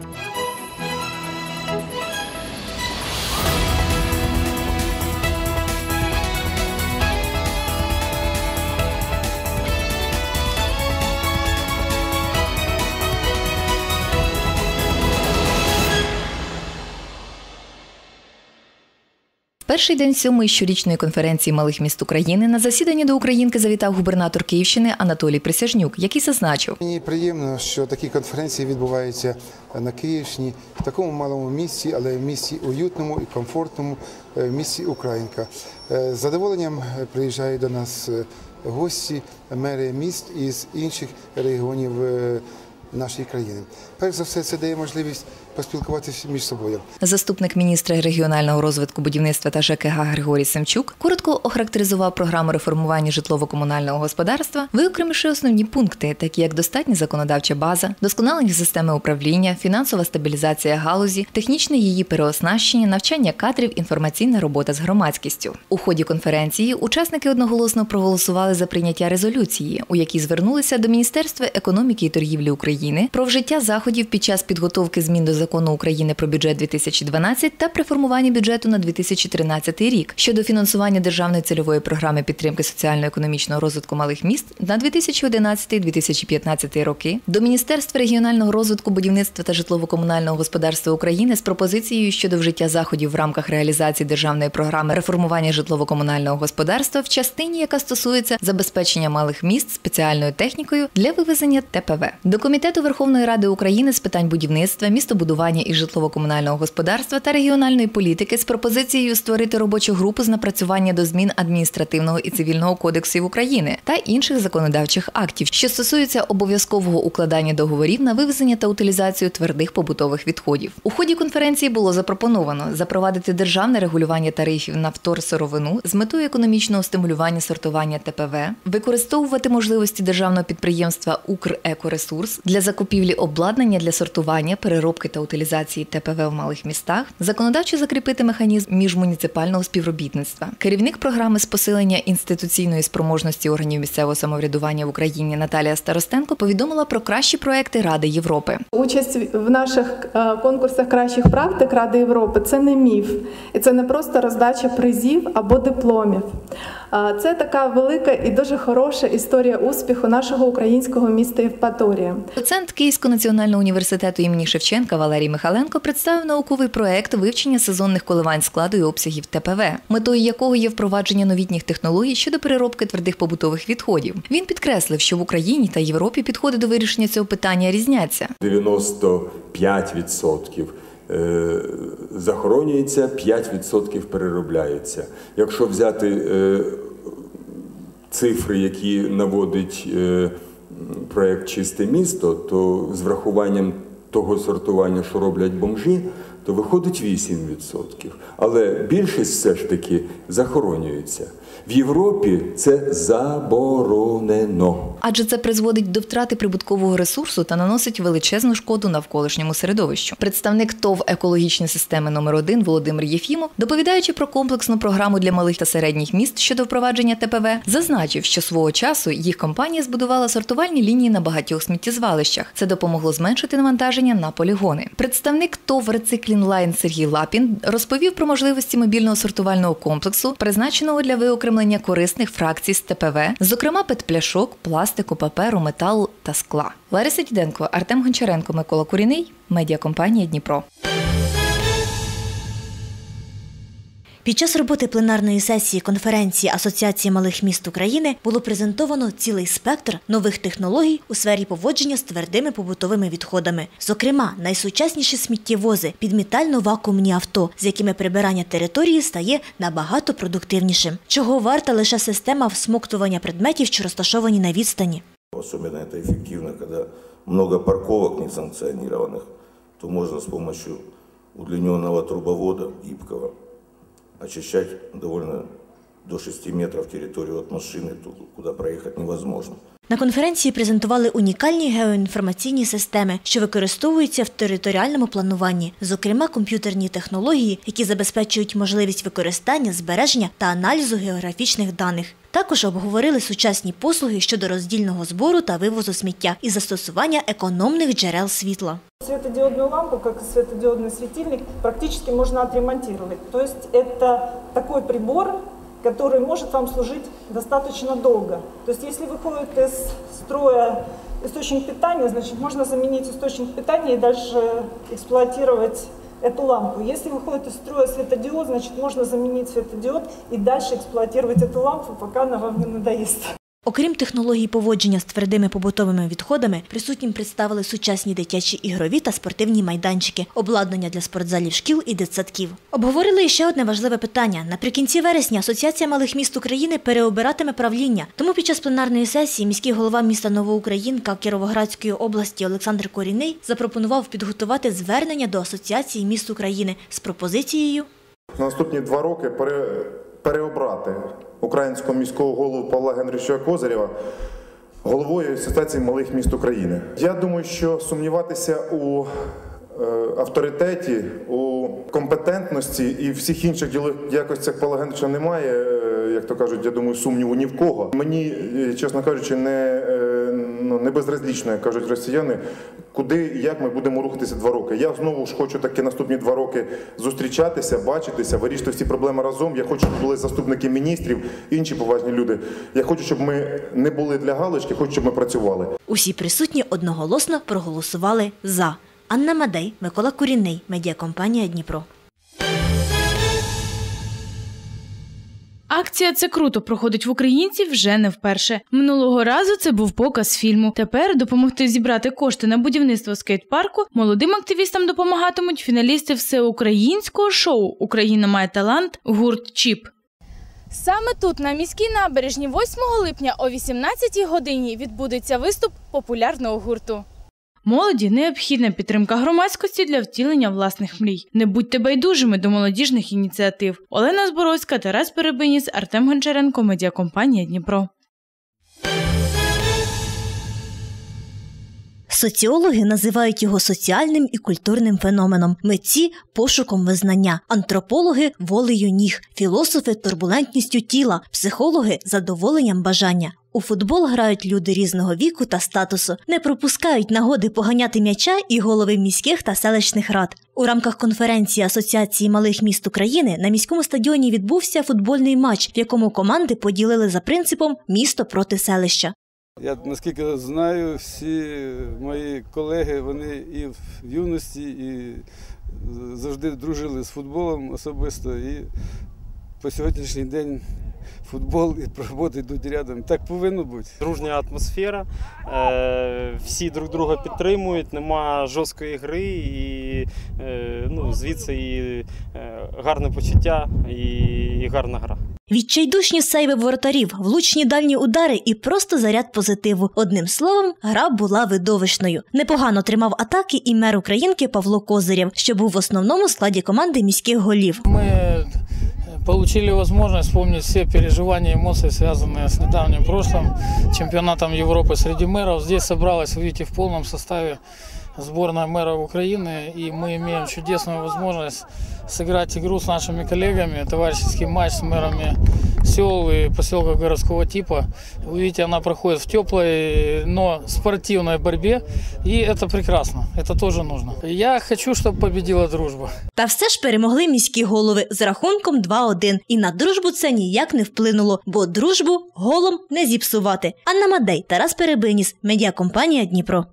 Thank you. Перший день сьомої щорічної конференції малих міст України на засіданні до Українки завітав губернатор Київщини Анатолій Присяжнюк, який зазначив, Мені приємно, що такі конференції відбуваються на Київщині, в такому малому місті, але в місті уютному і комфортному, е, в місті Українка. Е, З задоволенням е, приїжджають до нас гості, мери міст із інших регіонів нашої країни. Перш за все, це дає можливість поспілкуватися між собою. Заступник міністра регіонального розвитку будівництва та ЖКГ Григорій Семчук коротко охарактеризував програму реформування житлово-комунального господарства, виокремивши основні пункти, такі як достатня законодавча база, досконалення системи управління, фінансова стабілізація галузі, технічне її переоснащення, навчання кадрів, інформаційна робота з громадськістю. У ході конференції учасники одноголосно проголосували за прийняття резолюції, у якій звернулися до Міністерства економіки і торгівлі України про вжиття заходів під час підготовки змін до закону України про бюджет 2012 та при формуванні бюджету на 2013 рік щодо фінансування державної цільової програми підтримки соціально-економічного розвитку малих міст на 2011-2015 роки до Міністерства регіонального розвитку будівництва та житлово-комунального господарства України з пропозицією щодо вжиття заходів в рамках реалізації державної програми реформування житлово-комунального господарства в частині, яка стосується забезпечення малих міст спеціальною технікою для вивезення ТПВ. До комітету Верховної Ради України з питань будівництва, містобудування і житлово-комунального господарства та регіональної політики з пропозицією створити робочу групу з напрацювання до змін адміністративного і цивільного кодексів України та інших законодавчих актів, що стосуються обов'язкового укладання договорів на вивезення та утилізацію твердих побутових відходів. У ході конференції було запропоновано запровадити державне регулювання тарифів на вторсировину з метою економічного стимулювання сортування ТПВ, використовувати можливості державного підприємства Укрекоресурс для закупівлі обладнання для сортування, переробки та утилізації ТПВ в малих містах, законодавчо закріпити механізм міжмуніципального співробітництва. Керівник програми з посилення інституційної спроможності органів місцевого самоврядування в Україні Наталія Старостенко повідомила про кращі проекти Ради Європи. Участь в наших е, конкурсах кращих практик Ради Європи це не міф, і це не просто роздача призів або дипломів. А Це така велика і дуже хороша історія успіху нашого українського міста Євпаторія. Доцент Київського національного університету імені Шевченка Валерій Михаленко представив науковий проект вивчення сезонних коливань складу і обсягів ТПВ, метою якого є впровадження новітніх технологій щодо переробки твердих побутових відходів. Він підкреслив, що в Україні та Європі підходи до вирішення цього питання різняться. 95% е, захоронюється, 5% переробляється. Якщо взяти е, цифри, які наводить е, проєкт Чисте місто, то з врахуванням того сортування, що роблять бомжі, то виходить 8%. Але більшість все ж таки захоронюється. В Європі це заборонено. адже це призводить до втрати прибуткового ресурсу та наносить величезну шкоду навколишньому середовищу. Представник ТОВ екологічні системи номер 1 Володимир Єфімов, доповідаючи про комплексну програму для малих та середніх міст щодо впровадження ТПВ, зазначив, що свого часу їх компанія збудувала сортувальні лінії на багатьох сміттєзвалищах. Це допомогло зменшити навантаження на полігони. Представник ТОВ Рециклін Лайн Сергій Лапін розповів про можливості мобільного сортувального комплексу, призначеного для виокремлення корисних фракцій з ТПВ, зокрема петпляшок, пластику, паперу, металу та скла. Лариса Діденко, Артем Гончаренко, Микола Куріний, медіакомпанія Дніпро. Під час роботи пленарної сесії конференції Асоціації малих міст України було презентовано цілий спектр нових технологій у сфері поводження з твердими побутовими відходами. Зокрема, найсучасніші сміттєвози, підмітально-вакуумні авто, з якими прибирання території стає набагато продуктивнішим. Чого варта лише система всмоктування предметів, що розташовані на відстані. Особенно это эффективно, когда много парковок несанкционированных, то можно с помощью удлиненного трубовода гибкого очищать довольно до 6 метров территорию от машины, куда проехать невозможно. На конференції презентували унікальні геоінформаційні системи, що використовуються в територіальному плануванні, зокрема комп'ютерні технології, які забезпечують можливість використання, збереження та аналізу географічних даних. Також обговорили сучасні послуги щодо роздільного збору та вивозу сміття і застосування економних джерел світла. Светодиодную лампу, как светодиодный светильник, практически можно отремонтировать. То есть это прибор, который может вам служить достаточно долго. То есть если выходит из строя источник питания, значит можно заменить источник питания и дальше эксплуатировать эту лампу. Если выходит из строя светодиод, значит можно заменить светодиод и дальше эксплуатировать эту лампу, пока она вам не надоест. Окрім технологій поводження з твердими побутовими відходами, присутнім представили сучасні дитячі ігрові та спортивні майданчики, обладнання для спортзалів шкіл і дитсадків. Обговорили ще одне важливе питання. Наприкінці вересня Асоціація малих міст України переобиратиме правління. Тому під час пленарної сесії міський голова міста Новоукраїнка Кіровоградської області Олександр Корінний запропонував підготувати звернення до Асоціації міст України з пропозицією на наступні два роки пере, переобрати українського міського голову Павла Генрича Козирєва головою Асоціації малих міст України. Я думаю, що сумніватися у е, авторитеті, у компетентності і всіх інших якостях Павла Генрича немає, е, як то кажуть, я думаю, сумніву ні в кого. Мені, е, чесно кажучи, не, ну, не безразлічно, як кажуть росіяни, куди і як ми будемо рухатися два роки. Я знову ж хочу таки наступні два роки зустрічатися, бачитися, вирішити всі проблеми разом. Я хочу, щоб були заступники міністрів, інші поважні люди. Я хочу, щоб ми не були для галочки, хочу, щоб ми працювали. Усі присутні одноголосно проголосували за. Анна Мадей, Микола Курінний, медіакомпанія Дніпро. Акція це круто проходить в українців вже не вперше. Минулого разу це був показ фільму. Тепер допомогти зібрати кошти на будівництво скейт-парку молодим активістам допомагатимуть фіналісти всеукраїнського шоу Україна має талант гурт Чіп. Саме тут, на міській набережні, 8 липня о 18 годині відбудеться виступ популярного гурту. Молоді необхідна підтримка громадськості для втілення власних мрій. Не будьте байдужими до молодіжних ініціатив. Олена Зборовська, Тарас Перебиніс, Артем Гончаренко, медіакомпанія Дніпро. Соціологи називають його соціальним і культурним феноменом, митці пошуком визнання, антропологи волею ніг, філософи турбулентністю тіла, психологи задоволенням бажання. У футбол грають люди різного віку та статусу, не пропускають нагоди поганяти м'яча і голови міських та селищних рад. У рамках конференції Асоціації малих міст України на міському стадіоні відбувся футбольний матч, в якому команди поділили за принципом місто проти селища. Я наскільки знаю, всі мої колеги вони і в юності, і завжди дружили з футболом особисто. І по сьогоднішній день футбол і робота йдуть рядом. Так повинно бути. Дружня атмосфера, е, всі друг друга підтримують, нема жорсткої гри, і е, ну, звідси і е, гарне почуття, і гарна гра. Відчайдушні сейви воротарів, влучні дальні удари і просто заряд позитиву. Одним словом, гра була видовищною. Непогано тримав атаки і мер Українки Павло Козирєв, що був в основному складі команди міських голів. Мы получили возможность вспомнить все переживания и эмоции, связанные с недавним прошлым, чемпионатом Европы среди мэров. Здесь собралась, видите, в полном составе сборная мэров Украины, и мы имеем чудесную возможность сыграть игру с нашими коллегами, товарищеский матч с мэрами сел и поселка городского типа. Вы видите, она проходит в теплой, но спортивной борьбе, и это прекрасно, это тоже нужно. Я хочу, чтобы победила дружба. Та все ж перемогли міські голови з рахунком 2-1. І на дружбу це ніяк не вплинуло, бо дружбу голом не зіпсувати. Анна Мадей, Тарас Перебиніс, медіакомпанія Дніпро.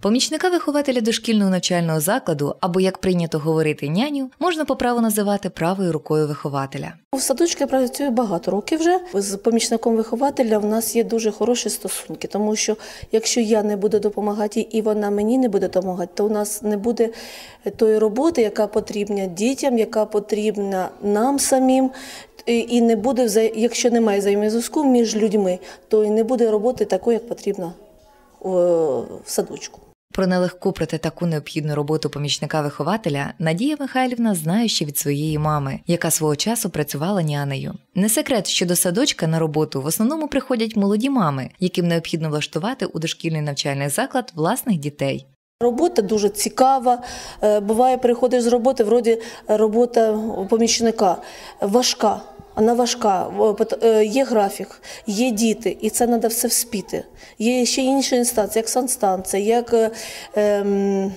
Помічника вихователя дошкільного навчального закладу, або як прийнято говорити няню, можна по праву називати правою рукою вихователя. В садочку я працюю багато років вже. З помічником вихователя в нас є дуже хороші стосунки, тому що якщо я не буду допомагати і вона мені не буде допомагати, то у нас не буде тої роботи, яка потрібна дітям, яка потрібна нам самим. І не буде якщо немає взаємозв'язку між людьми, то і не буде роботи такої, як потрібно в в садочку. Про нелегку, проте таку необхідну роботу помічника вихователя Надія Михайлівна знає ще від своєї мами, яка свого часу працювала нянею. Не секрет, що до садочка на роботу в основному приходять молоді мами, яким необхідно влаштувати у дошкільний навчальний заклад власних дітей. Робота дуже цікава. Е, Буває, приходиш з роботи, вроді робота помічника важка. Вона важка, пот- е, є графік, є діти, і це треба все вспіти. Є ще інші інстанції, як санстанція, як е, ем,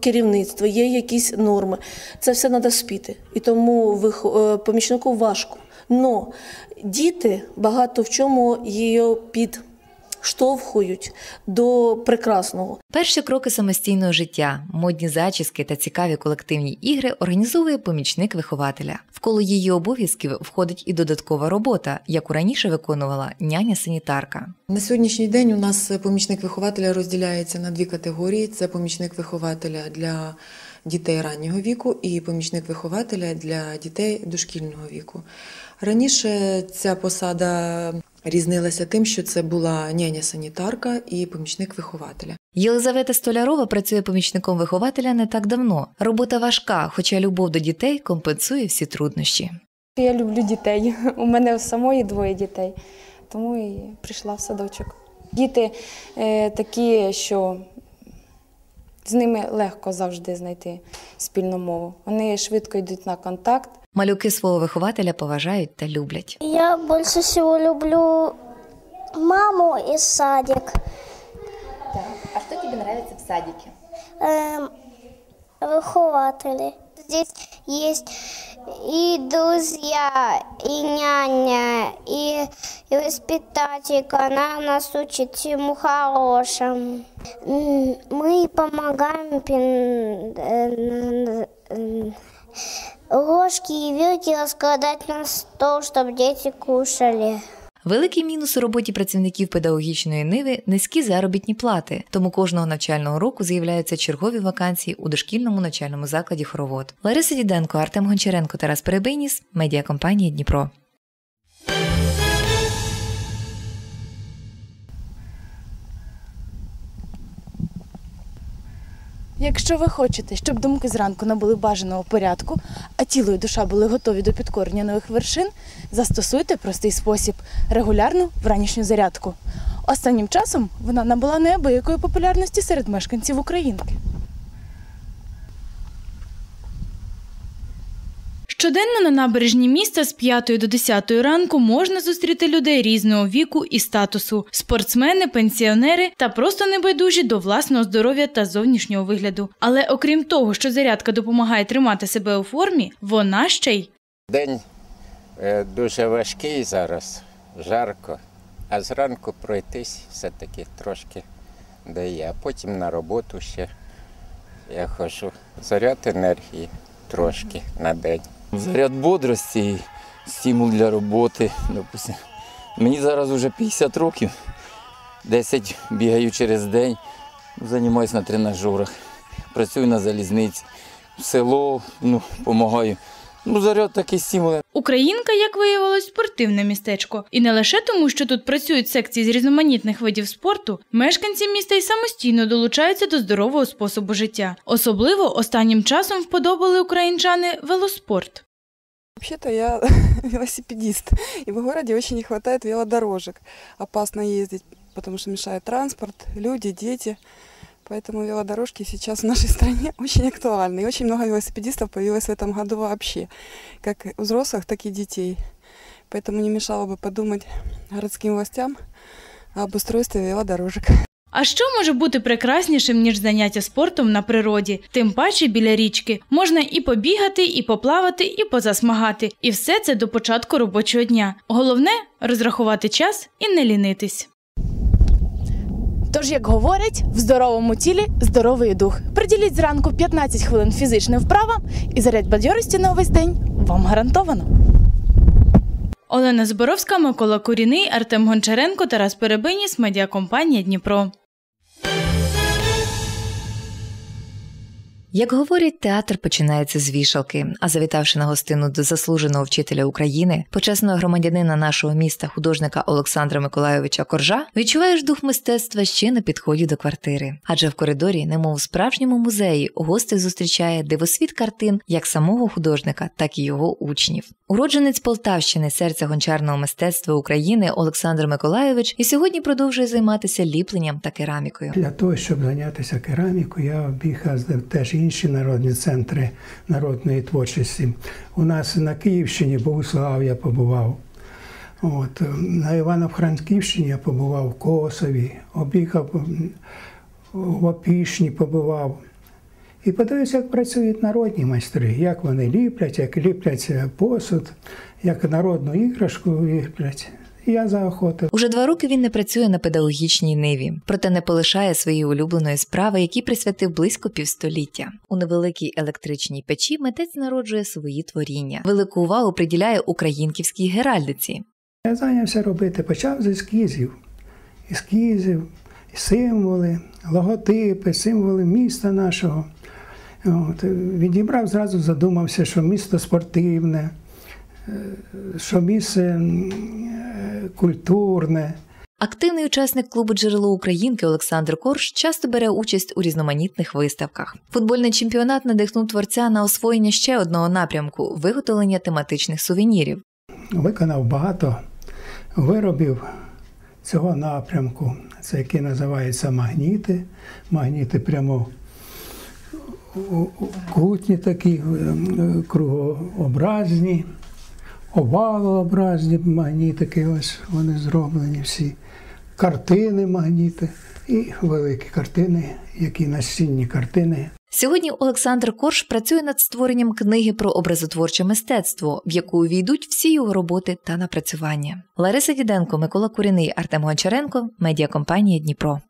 керівництво, є якісь норми. Це все треба вспіти. І тому е, помічнику важко. Но діти багато в чому її підштовхують до прекрасного. Перші кроки самостійного життя, модні зачіски та цікаві колективні ігри організовує помічник вихователя. В коло її обов'язків входить і додаткова робота, яку раніше виконувала няня-санітарка. На сьогоднішній день у нас помічник вихователя розділяється на дві категорії: це помічник вихователя для дітей раннього віку і помічник вихователя для дітей дошкільного віку. Раніше ця посада різнилася тим, що це була няня-санітарка і помічник вихователя. Єлизавета Столярова працює помічником вихователя не так давно. Робота важка, хоча любов до дітей компенсує всі труднощі. Я люблю дітей. У мене у самої двоє дітей, тому і прийшла в садочок. Діти е, такі, що з ними легко завжди знайти спільну мову. Вони швидко йдуть на контакт. Малюки свого вихователя поважають та люблять. Я більше всього люблю маму і садик. А що тобі подобається в садике? Эм, вихователі. Здесь есть и друзья, и няня, и, и воспитателька. Она нас учит всему хорошему. М, Мы помогаем пин- э, э, ложки и вилки раскладать на стол, чтобы дети кушали. Великий мінус у роботі працівників педагогічної ниви низькі заробітні плати, тому кожного навчального року з'являються чергові вакансії у дошкільному навчальному закладі хоровод. Лариса Діденко, Артем Гончаренко, Тарас Перебиніс, медіакомпанія Дніпро. Якщо ви хочете, щоб думки зранку набули бажаного порядку, а тіло і душа були готові до підкорення нових вершин, застосуйте простий спосіб регулярну вранішню зарядку. Останнім часом вона набула неабиякої популярності серед мешканців Українки. Щоденно на набережні міста з 5 до 10 ранку можна зустріти людей різного віку і статусу: спортсмени, пенсіонери та просто небайдужі до власного здоров'я та зовнішнього вигляду. Але окрім того, що зарядка допомагає тримати себе у формі, вона ще й День е, дуже важкий зараз, жарко, а зранку пройтись все-таки трошки дає, а потім на роботу ще я ходжу. Заряд енергії трошки на день. Заряд бодрості, і стимул для роботи. Допустим. Мені зараз вже 50 років, 10 бігаю через день, займаюся на тренажерах, працюю на залізниці, в село, ну, допомагаю. Ну, заряд такий стимул. Українка, як виявилось, спортивне містечко. І не лише тому, що тут працюють секції з різноманітних видів спорту, мешканці міста й самостійно долучаються до здорового способу життя. Особливо останнім часом вподобали українчани велоспорт. Вообще-то я велосипедист, и в городе очень не хватает велодорожек. Опасно ездить, потому что мешает транспорт, люди, дети. Поэтому велодорожки сейчас в нашей стране очень актуальны. И очень много велосипедистов появилось в этом году вообще, как у взрослых, так и детей. Поэтому не мешало бы подумать городским властям об устройстве велодорожек. А що може бути прекраснішим, ніж заняття спортом на природі? Тим паче біля річки можна і побігати, і поплавати, і позасмагати. І все це до початку робочого дня. Головне розрахувати час і не лінитись. Тож, як говорять, в здоровому тілі здоровий дух. Приділіть зранку 15 хвилин фізичним вправам і заряд бадьорості на увесь день вам гарантовано. Олена Зборовська, Микола Куріний, Артем Гончаренко, Тарас Перебиніс, медіакомпанія Дніпро. Як говорять, театр починається з вішалки. А завітавши на гостину до заслуженого вчителя України, почесного громадянина нашого міста, художника Олександра Миколайовича Коржа, відчуваєш дух мистецтва ще на підході до квартири. Адже в коридорі, немов у справжньому музеї, гостей зустрічає дивосвіт картин як самого художника, так і його учнів. Уродженець Полтавщини, серця гончарного мистецтва України Олександр Миколайович і сьогодні продовжує займатися ліпленням та керамікою. Для того, щоб зайнятися керамікою, я обіг теж інші народні центри народної творчості. У нас на Київщині Богуслав я побував. От, На Івано-Франківщині я побував в Косові, обіхав в Опішні побував. І подивився, як працюють народні майстри, як вони ліплять, як ліплять посуд, як народну іграшку ліплять. Я заохотив. Уже два роки він не працює на педагогічній ниві, проте не полишає своєї улюбленої справи, якій присвятив близько півстоліття. У невеликій електричній печі митець народжує свої творіння. Велику увагу приділяє українківській геральдиці. Я зайнявся робити, почав з ескізів, ескізів, символи, логотипи, символи міста нашого. От, Відібрав, зразу задумався, що місто спортивне, що місце культурне. Активний учасник клубу Джерело Українки Олександр Корж часто бере участь у різноманітних виставках. Футбольний чемпіонат надихнув творця на освоєння ще одного напрямку виготовлення тематичних сувенірів. Виконав багато виробів цього напрямку, це який називається магніти. Магніти прямо кутні такі, кругообразні овалообразні магнітики, ось вони зроблені всі, картини магніти і великі картини, які настінні картини. Сьогодні Олександр Корж працює над створенням книги про образотворче мистецтво, в яку увійдуть всі його роботи та напрацювання. Лариса Діденко, Микола Куріний, Артем Гончаренко, медіакомпанія Дніпро.